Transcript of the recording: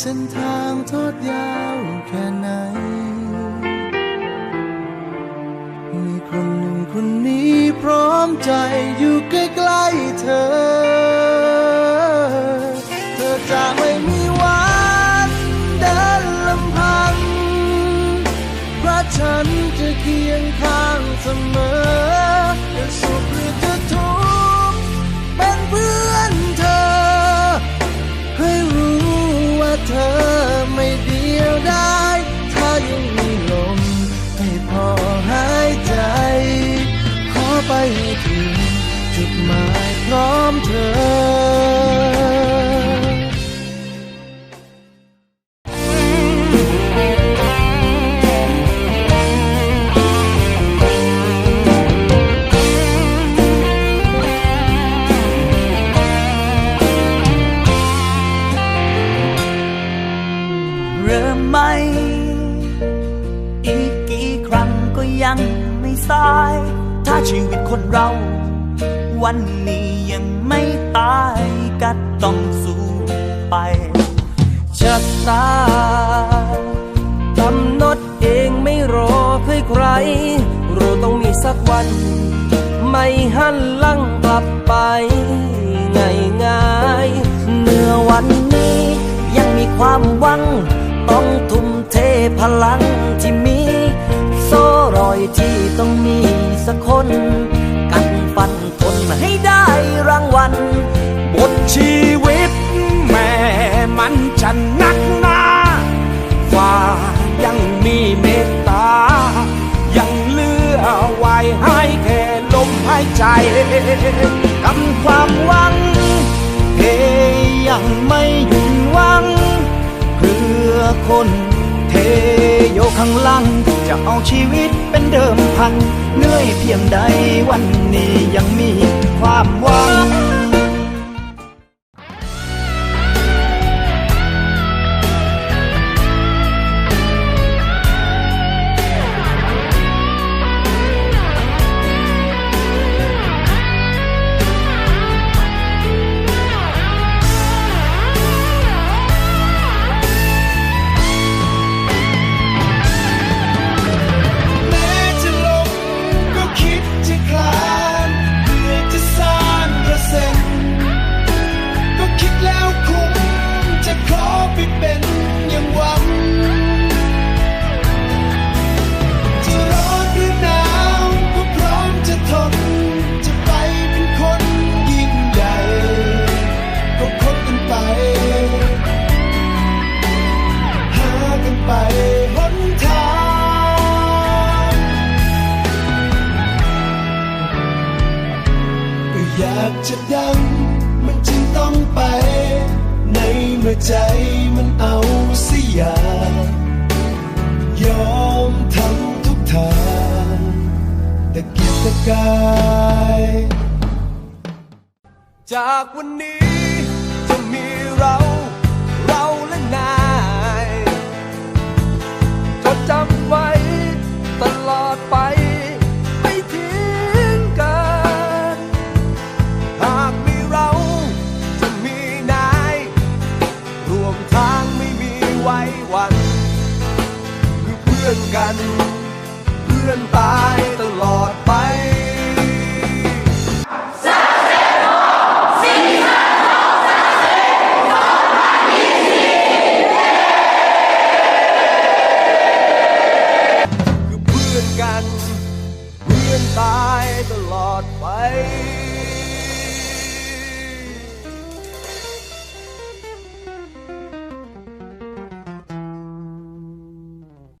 เส้นทางทอดยาวแค่ไหน มีคนหนึ่งคนนี้พร้อมใจอยู่ใกล้ๆเธอ พร้อมเธอเริ่มไหมอีกกี่ครั้งก็ยังไม่สาย ถ้าชีวิตคนเราวันนี้ยังไม่ตายก็ต้องสู้ไปชะตากำหนดเองไม่รอใครใคร เราต้องมีสักวัน ไม่หันหลังกลับไปง่ายง่ายเมื่อวันนี้ยังมีความหวัง ต้องทุ่มเทพลังที่มี โซ่รอยที่ต้องมีสักคน ชีวิตแม่มันจะหนักหนาว่ายังมีเมตตา ยังเลือไว้ให้แค่ลมหายใจกำความหวังเฮยังไม่หยุดหวังเพื่อคนเทโยข้างหลังจะเอาชีวิตเป็นเดิมพัน เหนื่อยเพียงใดวันนี้ยังมีความหวัง จะดัง มันจึงต้องไป ในเมื่อใจมันเอาเสียอย่ายอมทำทุกทางแต่เกียรตะกาย จากวันนี้จะมีเรา กัน เพื่อนตาย